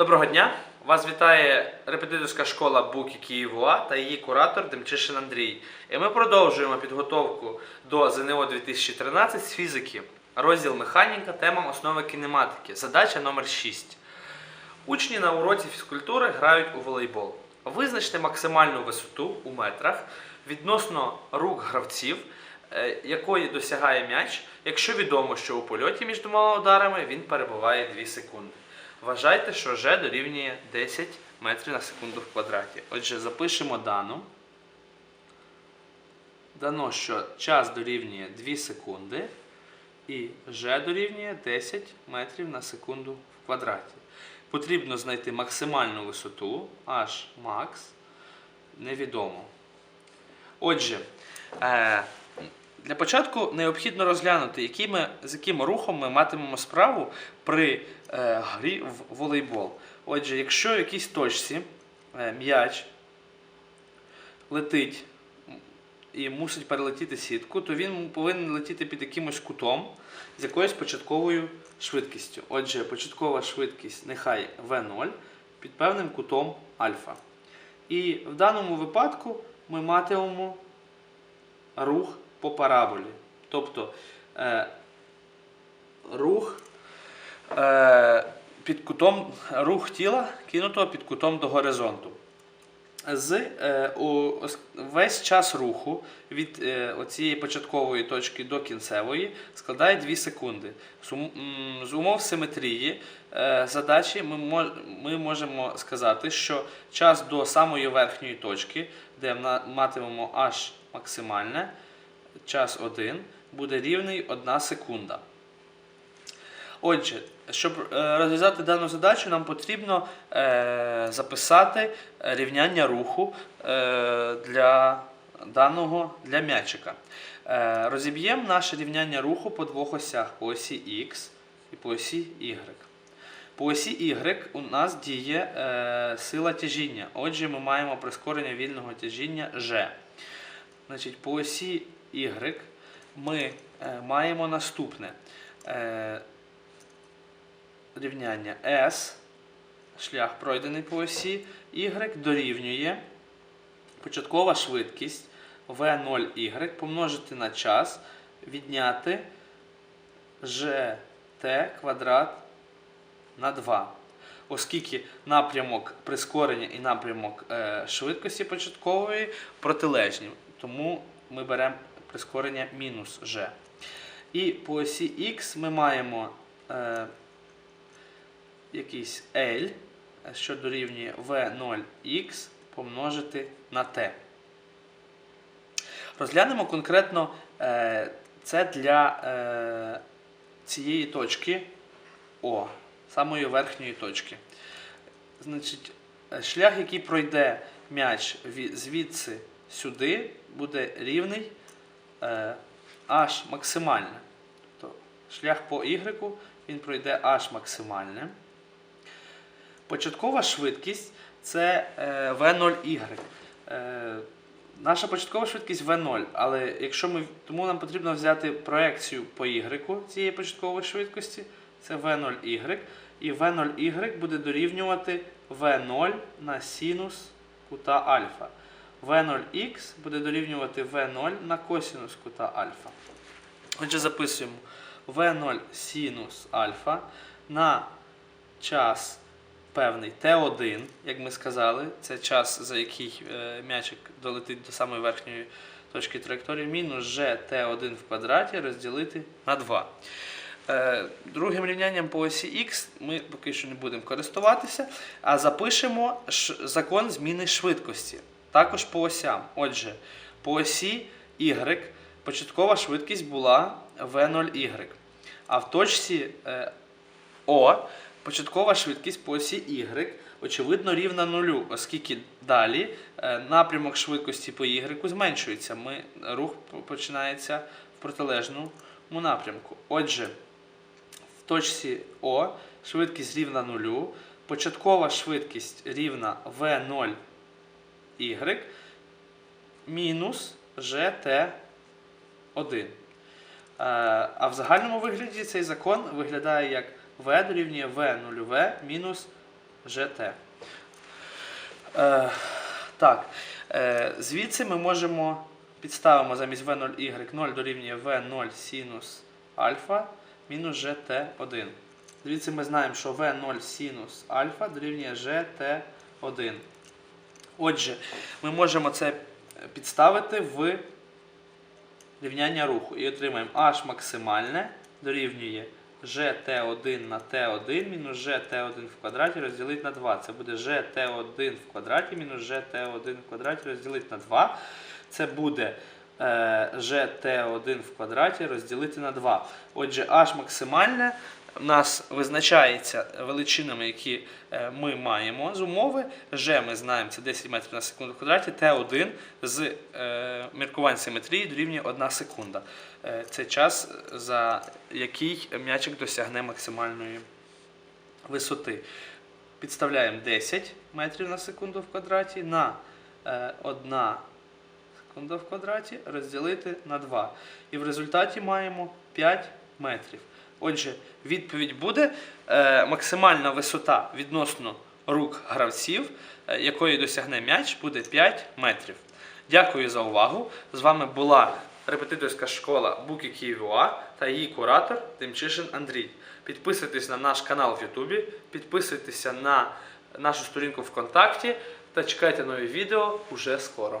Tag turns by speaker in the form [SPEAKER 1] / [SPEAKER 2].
[SPEAKER 1] Доброго дня! Вас вітає репетиторська школа Буки Києва та її куратор Демчишин Андрій. І ми продовжуємо підготовку до ЗНО 2013 з фізики. Розділ механіка, тема основи кінематики. Задача номер 6. Учні на уроці фізкультури грають у волейбол. Визначте максимальну висоту у метрах відносно рук гравців, е, якої досягає м'яч, якщо відомо, що у польоті між двома ударами він перебуває 2 секунди. Вважайте, що G дорівнює 10 метрів на секунду в квадраті. Отже, запишемо дану. Дано, що час дорівнює 2 секунди і G дорівнює 10 метрів на секунду в квадраті. Потрібно знайти максимальну висоту H max невідомо. Отже, е, для початку необхідно розглянути, якими, з яким рухом ми матимемо справу при е, грі в волейбол. Отже, якщо в якійсь точці е, м'яч летить і мусить перелетіти сітку, то він повинен летіти під якимось кутом з якоюсь початковою швидкістю. Отже, початкова швидкість нехай V0 під певним кутом альфа. І в даному випадку ми матимемо рух по параболі. Тобто е, рух е, під кутом, рух тіла кинутого під кутом до горизонту. З е, у, весь час руху від е, оцієї початкової точки до кінцевої складає 2 секунди. З, ум- з умов симетрії е, задачі ми, ми можемо сказати, що час до самої верхньої точки, де матимемо h максимальне, час 1, буде рівний 1 секунда. Отже, щоб е, розв'язати дану задачу, нам потрібно е, записати рівняння руху е, для даного для м'ячика. Розіб'ємо наше рівняння руху по двох осях: по осі X і по осі Y. По осі Y у нас діє сила тяжіння. Отже, ми маємо прискорення вільного тяжіння G. Значить, по осі Y ми е, маємо наступне. Е, рівняння S, шлях пройдений по осі, Y дорівнює початкова швидкість V0Y помножити на час, відняти GT квадрат на 2. Оскільки напрямок прискорення і напрямок е, швидкості початкової протилежні, тому ми беремо прискорення мінус G. І по осі X ми маємо е, якийсь L, що дорівнює V0x помножити на T. Розглянемо конкретно е, це для е, цієї точки О, самої верхньої точки. Значить, шлях, який пройде м'яч звідси сюди, буде рівний H максимальне. Тобто шлях по Y він пройде H максимальне. Початкова швидкість це е, V0Y. Е, наша початкова швидкість V0, але якщо ми, тому нам потрібно взяти проекцію по Y цієї початкової швидкості, це V0Y. І V0Y буде дорівнювати V0 на синус кута альфа. V0x буде дорівнювати V0 на косинус кута альфа. Отже, записуємо V0 синус альфа на час певний Т1, як ми сказали, це час, за який е, м'ячик долетить до самої верхньої точки траєкторії, мінус g Т1 в квадраті розділити на 2. Е, Другим рівнянням по осі Х ми поки що не будемо користуватися, а запишемо закон зміни швидкості. Також по осям. Отже, по осі Y початкова швидкість була V0Y. А в точці е, О початкова швидкість по осі Y очевидно рівна нулю, оскільки далі е, напрямок швидкості по Y зменшується. Ми, рух починається в протилежному напрямку. Отже, в точці О швидкість рівна нулю, початкова швидкість рівна V0Y мінус GT1. Е, А в загальному вигляді цей закон виглядає як V дорівнює V0V мінус ЖТ. Е, так, е, звідси ми можемо підставимо замість V0Y 0 дорівнює V0 синус альфа мінус GT1. Звідси ми знаємо, що V0 синус альфа дорівнює GT1. Отже, ми можемо це підставити в рівняння руху і отримаємо h максимальне дорівнює gt1 на t1 мінус gt1 в квадраті розділити на 2. Це буде gt1 в квадраті мінус gt1 в квадраті розділити на 2. Це буде е, gt1 в квадраті розділити на 2. Отже, h максимальне нас визначається величинами, які е, ми маємо з умови. G ми знаємо, це 10 метрів на секунду в квадраті, Т1 з е, міркувань симетрії дорівнює 1 секунда. Е, це час, за який м'ячик досягне максимальної висоти. Підставляємо 10 метрів на секунду в квадраті на е, 1 секунда в квадраті розділити на 2. І в результаті маємо 5 метрів. Отже, відповідь буде е, максимальна висота відносно рук гравців, е, якої досягне м'яч, буде 5 метрів. Дякую за увагу. З вами була репетиторська школа Буки Київуа та її куратор Демчишин Андрій. Підписуйтесь на наш канал в Ютубі, підписуйтеся на нашу сторінку ВКонтакті та чекайте нові відео уже скоро.